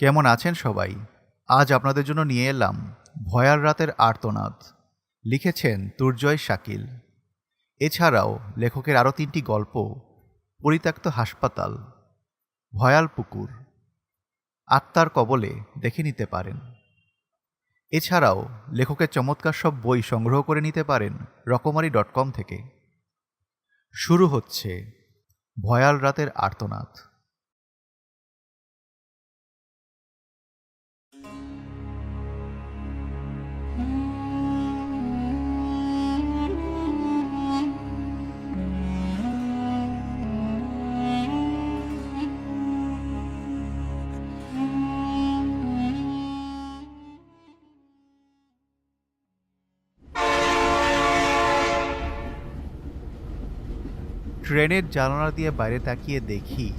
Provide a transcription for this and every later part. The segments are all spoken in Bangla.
কেমন আছেন সবাই? আজ আপনাদের জন্য নিয়ে এলাম ভয়ার রাতের আর্তনাদ। লিখেছেন তুর্জয় শাকিল। এছাড়াও লেখকের আরও তিনটি গল্প, পরিত্যক্ত হাসপাতাল, ভয়াল পুকুর, আত্মার কবলে দেখে নিতে পারেন। এছাড়াও লেখকের চমৎকার সব বই সংগ্রহ করে নিতে পারেন রকমারি ডট কম থেকে। শুরু হচ্ছে ভয়াল রাতের আর্তনাদ। ট্রেনের জানালা দিয়ে বাইরে তাকিয়ে দেখি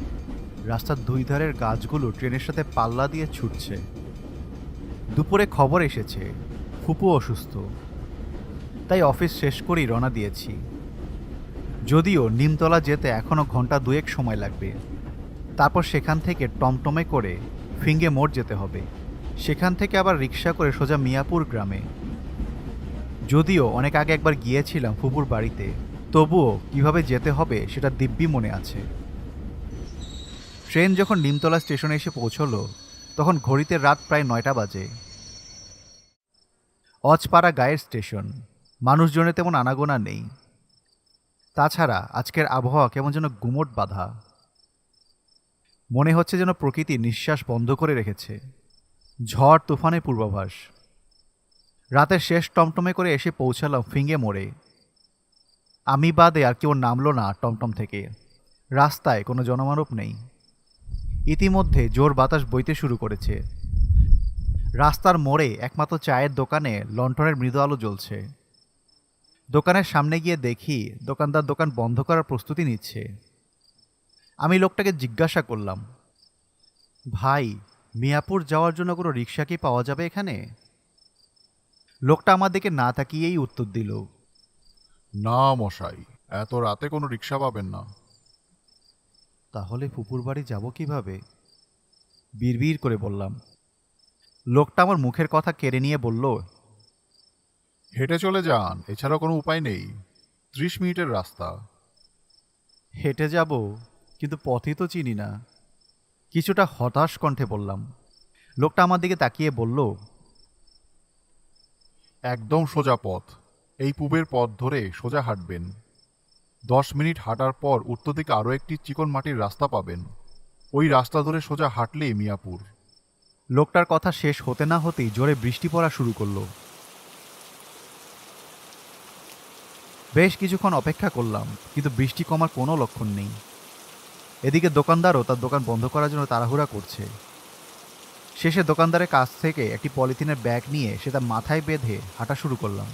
রাস্তার দুই ধারের গাছগুলো ট্রেনের সাথে পাল্লা দিয়ে ছুটছে। দুপুরে খবর এসেছে, ফুপু অসুস্থ। তাই অফিস শেষ করেই রওনা দিয়েছি। যদিও নিমতলা যেতে এখনও ঘণ্টা দুয়েক সময় লাগবে। তারপর সেখান থেকে টমটমে করে ফিঙ্গে মোড় যেতে হবে। সেখান থেকে আবার রিক্সা করে সোজা মিয়াপুর গ্রামে। যদিও অনেক আগে একবার গিয়েছিলাম ফুপুর বাড়িতে তবুও কীভাবে যেতে হবে সেটা দিব্যি মনে আছে। ট্রেন যখন নিমতলা স্টেশনে এসে পৌঁছলো, তখন ঘড়িতে রাত প্রায় নয়টা বাজে। অজপাড়া গায়ের স্টেশন, মানুষজনের তেমন আনাগোনা নেই। তাছাড়া আজকের আবহাওয়া কেমন যেন গুমট বাঁধা। মনে হচ্ছে যেন প্রকৃতি নিঃশ্বাস বন্ধ করে রেখেছে। ঝড়, তুফানের পূর্বাভাস। রাতের শেষ টমটমে করে এসে পৌঁছালাম ফিঙ্গে মোড়ে। আমি বাদে আর কেউ নামলো না টমটম থেকে। রাস্তায় কোনো জনমানব নেই। ইতিমধ্যে জোর বাতাস বইতে শুরু করেছে। রাস্তার মোড়ে একমাত্র চায়ের দোকানে লন্ঠনের মৃদু আলো জ্বলছে। দোকানের সামনে গিয়ে দেখি দোকানদার দোকান বন্ধ করার প্রস্তুতি নিচ্ছে। আমি লোকটাকে জিজ্ঞাসা করলাম, ভাই, মিয়াপুর যাওয়ার জন্য কোনো রিক্সা কি পাওয়া যাবে এখানে? লোকটা আমার দিকে না তাকিয়েই উত্তর দিল না মশাই এত রাতে কোনো রিক্সা পাবেন না। তাহলে ফুপুর বাড়ি যাব কীভাবে? বিড়বিড় করে বললাম। লোকটা আমার মুখের কথা কেড়ে নিয়ে বলল হেঁটে চলে যান এছাড়া কোনো উপায় নেই। ত্রিশ মিনিটের রাস্তা। হেঁটে যাব কিন্তু পথই তো চিনি না। কিছুটা হতাশ কণ্ঠে বললাম। লোকটা আমার দিকে তাকিয়ে বলল একদম সোজা পথ। এই পূবের পথ ধরে সোজা হাঁটবেন। দশ মিনিট হাঁটার পর উত্তর দিকে আরও একটি চিকন মাটির রাস্তা পাবেন। ওই রাস্তা ধরে সোজা হাঁটলেই মিয়াপুর। লোকটার কথা শেষ হতে না হতেই জোরে বৃষ্টি পড়া শুরু করল। বেশ কিছুক্ষণ অপেক্ষা করলাম, কিন্তু বৃষ্টি কমার কোনো লক্ষণ নেই। এদিকে দোকানদারও তার দোকান বন্ধ করার জন্য তাড়াহুড়া করছে। শেষে দোকানদারের কাছ থেকে একটি পলিথিনের ব্যাগ নিয়ে সেটা মাথায় বেঁধে হাঁটা শুরু করলাম।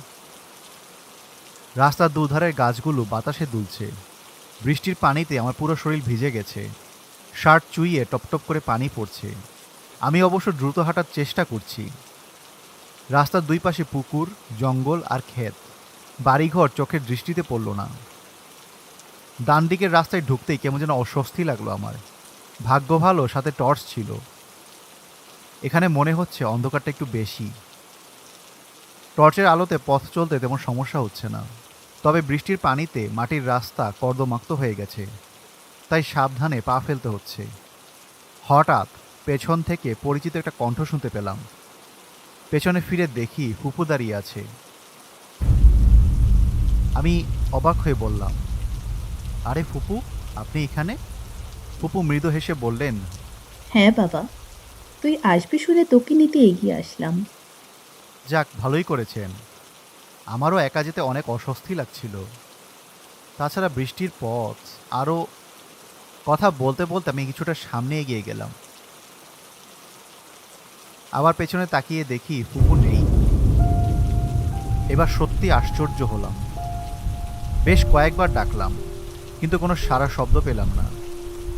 রাস্তার দুধারের গাছগুলো বাতাসে দুলছে। বৃষ্টির পানিতে আমার পুরো শরীর ভিজে গেছে। শার্ট চুইয়ে টপটপ করে পানি পড়ছে। আমি অবশ্য দ্রুত হাঁটার চেষ্টা করছি। রাস্তার দুই পাশে পুকুর, জঙ্গল আর ক্ষেত। বাড়িঘর চোখের দৃষ্টিতে পড়ল না। ডান দিকের রাস্তায় ঢুকতেই কেমন যেন অস্বস্তি লাগল আমার। ভাগ্য ভালো, সাথে টর্চ ছিল। এখানে মনে হচ্ছে অন্ধকারটা একটু বেশি। টর্চের আলোতে পথ চলতে তেমন সমস্যা হচ্ছে না। তবে বৃষ্টির পানিতে মাটির রাস্তা কর্দমাক্ত হয়ে গেছে। তাই সাবধানে পা ফেলতে হচ্ছে। হঠাৎ পেছন থেকে পরিচিত একটা কণ্ঠ শুনতে পেলাম। পেছনে ফিরে দেখি ফুপু দাঁড়িয়ে আছে। আমি অবাক হয়ে বললাম আরে ফুপু আপনি এখানে? ফুপু মৃদু হেসে বললেন হ্যাঁ বাবা তুই আসবি শুনে তোকে নিতে এগিয়ে আসলাম। যাক ভালোই করেছেন। আমারও একা যেতে অনেক অস্বস্তি লাগছিল। তাছাড়া বৃষ্টির পথ আরও কথা বলতে বলতে আমি কিছুটা সামনে এগিয়ে গেলাম। আবার পেছনে তাকিয়ে দেখি ফুপু নেই। এবার সত্যি আশ্চর্য হলাম। বেশ কয়েকবার ডাকলাম, কিন্তু কোনো সারা শব্দ পেলাম না।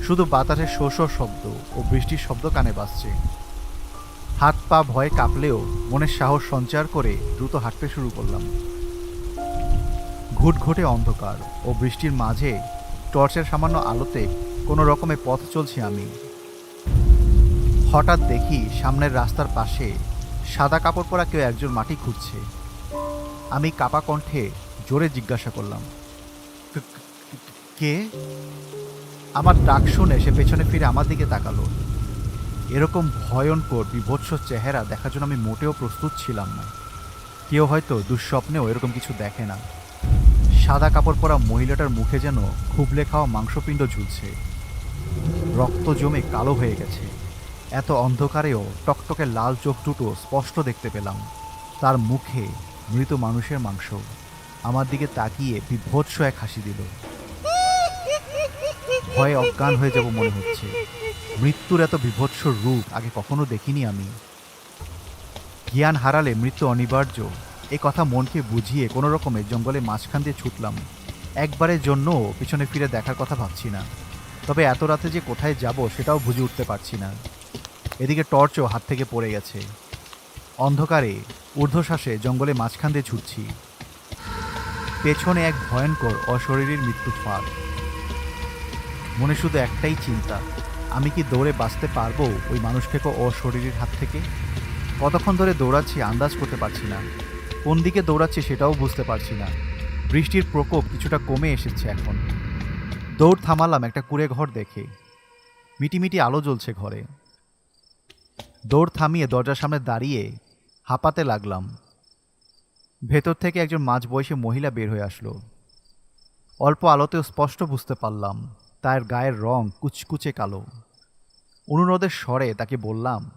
শুধু বাতাসের শো শব্দ ও বৃষ্টির শব্দ কানে বাজছে। হাত পা ভয়ে কাঁপলেও মনের সাহস সঞ্চার করে দ্রুত হাঁটতে শুরু করলাম। ঘুটঘুটে অন্ধকার ও বৃষ্টির মাঝে টর্চের সামান্য আলোতে কোনো রকমে পথ চলছি আমি। হঠাৎ দেখি সামনের রাস্তার পাশে সাদা কাপড় পরা কেউ একজন মাটি খুঁজছে। আমি কাপা কণ্ঠে জোরে জিজ্ঞাসা করলাম, "ক- আমার ডাক শুনে সে পেছনে ফিরে আমার দিকে তাকালো। এরকম ভয়ঙ্কর, বিভৎস চেহারা দেখার জন্য আমি মোটেও প্রস্তুত ছিলাম না। কেউ হয়তো দুঃস্বপ্নেও এরকম কিছু দেখে না। সাদা কাপড় পরা মহিলাটার মুখে যেন খুবলে খাওয়া মাংসপিণ্ড ঝুলছে। রক্ত জমে কালো হয়ে গেছে। এত অন্ধকারেও টকটকে লাল চোখ দুটো স্পষ্ট দেখতে পেলাম। তার মুখে মৃত মানুষের মাংস। আমার দিকে তাকিয়ে বিভৎস এক হাসি দিল। ভয়ে অজ্ঞান হয়ে যাব মনে হচ্ছে। মৃত্যুর এত বিভৎস রূপ আগে কখনো দেখিনি আমি। জ্ঞান হারালে মৃত্যু অনিবার্য। এ কথা মনকে বুঝিয়ে কোনো রকমে জঙ্গলে মাঝখান দিয়ে ছুটলাম। একবারের জন্যও পিছনে ফিরে দেখার কথা ভাবছি না। তবে এত রাতে যে কোথায় যাব সেটাও বুঝে উঠতে পারছি না। এদিকে টর্চও হাত থেকে পড়ে গেছে। অন্ধকারে, ঊর্ধ্বশ্বাসে জঙ্গলে মাঝখান দিয়ে ছুটছি। পেছনে এক ভয়ঙ্কর অশরীরীর মৃত্যু ফাঁদ। মনে শুধু একটাই চিন্তা আমি কি দৌড়ে বাঁচতে পারব ওই মানুষকে অশরীরীর হাত থেকে? কতক্ষণ ধরে দৌড়াচ্ছি আন্দাজ করতে পারছি না। কোন দিকে দৌড়াচ্ছি সেটাও বুঝতে পারছি না। বৃষ্টির প্রকোপ কিছুটা কমে এসেছে এখন। দৌড় থামালাম একটা কুড়ে ঘর দেখে। মিটিমিটি আলো জ্বলছে ঘরে। দৌড় থামিয়ে দরজার সামনে দাঁড়িয়ে হাঁপাতে লাগলাম। ভেতর থেকে একজন মাঝ বয়সী মহিলা বের হয়ে আসলো। অল্প আলোতেও স্পষ্ট বুঝতে পারলাম। তার গায়ের রং কুচকুচে কালো। অনুরোধের স্বরে তাকে বললাম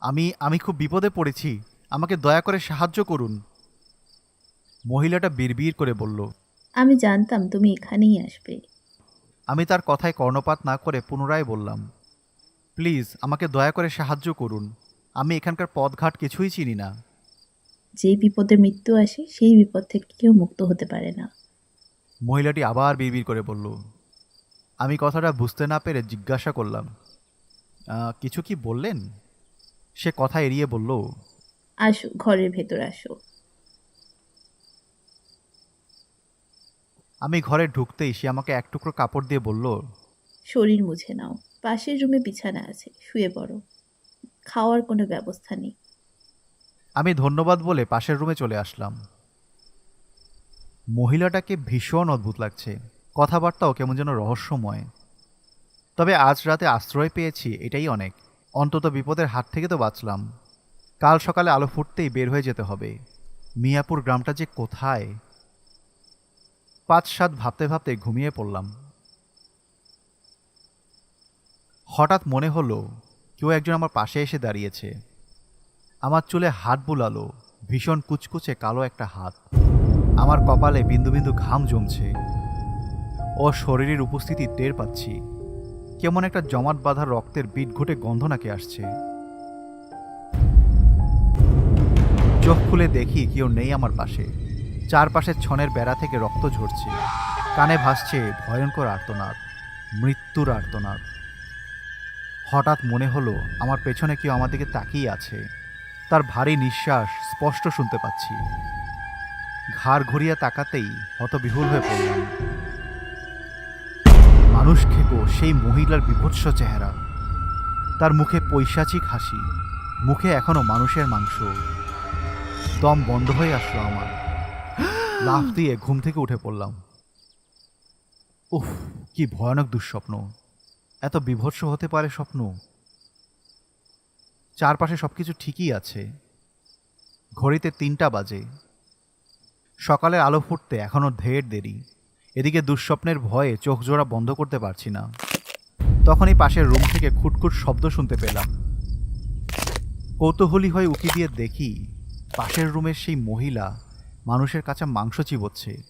আমি আমি খুব বিপদে পড়েছি আমাকে দয়া করে সাহায্য করুন। মহিলাটা বিড়বিড় করে বলল আমি জানতাম তুমি এখানেই আসবে। আমি তার কথায় কর্ণপাত না করে পুনরায় বললাম প্লিজ আমাকে দয়া করে সাহায্য করুন। আমি এখানকার পথঘাট কিছুই চিনি না। যে বিপদে মৃত্যু আসে সেই বিপদ থেকে কেউ মুক্ত হতে পারে না। মহিলাটি আবার বিড়বিড় করে বলল আমি কথাটা বুঝতে না পেরে জিজ্ঞাসা করলাম "আহ, কিছু কি বললেন? সে কথা এড়িয়ে বলল আসো ঘরের ভেতর আসো। আমি ঘরে ঢুকতেই সে আমাকে এক টুকরো কাপড় দিয়ে বলল শরীর মুছে নাও পাশের রুমে বিছানা আছে শুয়ে পড়ো। খাওয়ার কোনো ব্যবস্থা নেই। আমি ধন্যবাদ বলে পাশের রুমে চলে আসলাম। মহিলাটাকে ভীষণ অদ্ভুত লাগছে। কথাবার্তাও কেমন যেন রহস্যময়। তবে আজ রাতে আশ্রয় পেয়েছি, এটাই অনেক। অন্তত বিপদের হাত থেকে তো বাঁচলাম। কাল সকালে আলো ফুটতেই বের হয়ে যেতে হবে। মিয়াপুর গ্রামটা যে কোথায়? পাঁচ সাত ভাবতে ভাবতে ঘুমিয়ে পড়লাম। হঠাৎ মনে হলো, কেউ একজন আমার পাশে এসে দাঁড়িয়েছে। আমার চুলে হাত বুলালো, ভীষণ কুচকুচে কালো একটা হাত। আমার কপালে বিন্দু বিন্দু ঘাম জমছে। ও শরীরের উপস্থিতি টের পাচ্ছি। কেমন একটা জমাট বাঁধা রক্তের বিট ঘুটে গন্ধ নাকি আসছে। চোখ খুলে দেখি কেউ নেই আমার পাশে। চারপাশে ছনের বেড়া থেকে রক্ত ঝরছে। কানে ভাসছে ভয়ঙ্কর আর্তনাদ, মৃত্যুর আর্তনাদ। হঠাৎ মনে হলো আমার পেছনে কেউ আমার দিকে তাকিয়ে আছে। তার ভারী নিঃশ্বাস স্পষ্ট শুনতে পাচ্ছি। ঘাড় ঘুরিয়ে তাকাতেই হতবিহুল হয়ে পড়লাম। মানুষ খেকো সেই মহিলার বিভৎস চেহারা। তার মুখে পৈশাচিক হাসি, মুখে এখনও মানুষের মাংস। দম বন্ধ হয়ে আসলো আমার। লাফ দিয়ে ঘুম থেকে উঠে পড়লাম। উফ, কি ভয়ানক দুঃস্বপ্ন। এত বিভৎস হতে পারে স্বপ্ন? চারপাশে সবকিছু ঠিকই আছে। ঘড়িতে তিনটা বাজে। সকালের আলো ফুটতে এখনও ঢের দেরি। এদিকে দুঃস্বপ্নের ভয়ে চোখ জোড়া বন্ধ করতে পারছি না। তখনই পাশের রুম থেকে খুটখুট শব্দ শুনতে পেলাম। কৌতূহলী হয়ে উকি দিয়ে দেখি পাশের রুমের সেই মহিলা মানুষের কাছে মাংস চিবোচ্ছে।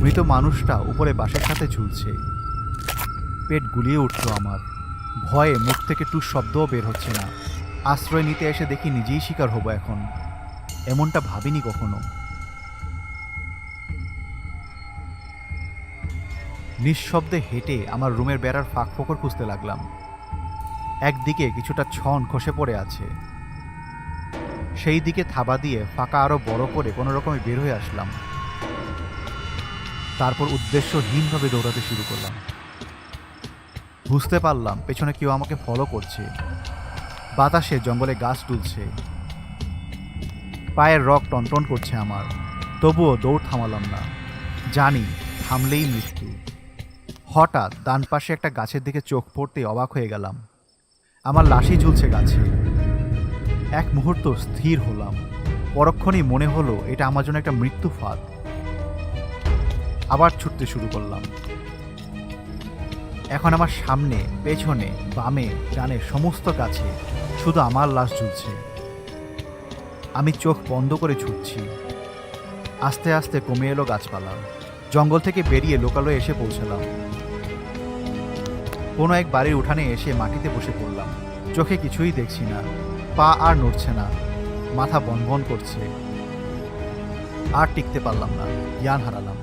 মৃত মানুষটা উপরে বাসের সাথে ঝুলছে। পেট গুলিয়ে উঠল আমার। ভয়ে মুখ থেকে টু শব্দও বের হচ্ছে না। আশ্রয় নিতে এসে দেখি নিজেই শিকার হব এখন। এমনটা ভাবিনি কখনো। নিঃশব্দে হেঁটে আমার রুমের বেড়ার ফাঁক ফোকর খুঁজতে লাগলাম। একদিকে কিছুটা ছন খসে পড়ে আছে। সেই দিকে থাবা দিয়ে ফাঁকা আরও বড় করে কোনো রকমে বের হয়ে আসলাম। তারপর উদ্দেশ্যহীনভাবে দৌড়াতে শুরু করলাম। বুঝতে পারলাম পেছনে কেউ আমাকে ফলো করছে। বাতাসে জঙ্গলে গাছ তুলছে। পায়ের রক টনটন করছে আমার। তবুও দৌড় থামালাম না। জানি, থামলেই মৃত্যু। হঠাৎ ডান পাশে একটা গাছের দিকে চোখ পড়তে অবাক হয়ে গেলাম। আমার লাশই ঝুলছে গাছে। এক মুহূর্ত স্থির হলাম। পরক্ষণেই মনে হলো এটা আমার জন্য একটা মৃত্যু ফাঁদ। আবার ছুটতে শুরু করলাম। এখন আমার সামনে, পেছনে, বামে, ডানে সমস্ত গাছে শুধু আমার লাশ ঝুলছে। আমি চোখ বন্ধ করে ছুটছি। আস্তে আস্তে কমে এলো গাছপালা। জঙ্গল থেকে বেরিয়ে লোকালয়ে এসে পৌঁছালাম। কোনো এক বাড়ির উঠানে এসে মাটিতে বসে পড়লাম। চোখে কিছুই দেখছি না। পা আর নড়ছে না। মাথা বনবন করছে। আর টিকতে পারলাম না। জ্ঞান হারালাম।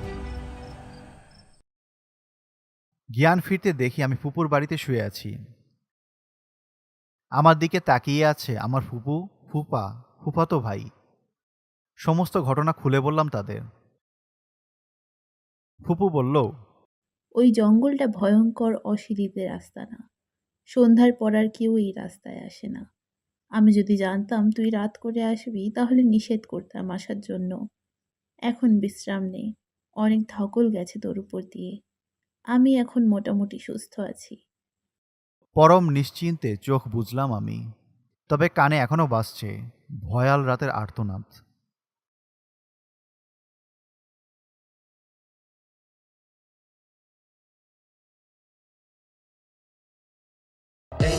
জ্ঞান ফিরতে দেখি আমি ফুপুর বাড়িতে শুয়ে আছি। আমার দিকে তাকিয়ে আছে আমার ফুপু, ফুপা, ফুফাতো ভাই। সমস্ত ঘটনা খুলে বললাম তাদের। ফুপু বলল ওই জঙ্গলটা ভয়ঙ্কর অশিরিতে রাস্তা না। সন্ধ্যার পর আর কেউ এই রাস্তায় আসে না। আমি যদি জানতাম তুই রাত করে আসবি, তাহলে নিষেধ করতাম আসার জন্য। এখন বিশ্রাম নেই অনেক ধকল গেছে তোর উপর দিয়ে। আমি এখন মোটামুটি সুস্থ আছি। পরম নিশ্চিন্তে চোখ বুঝলাম আমি, তবে কানে এখনও বাজছে, ভয়াল রাতের আর্তনাদ।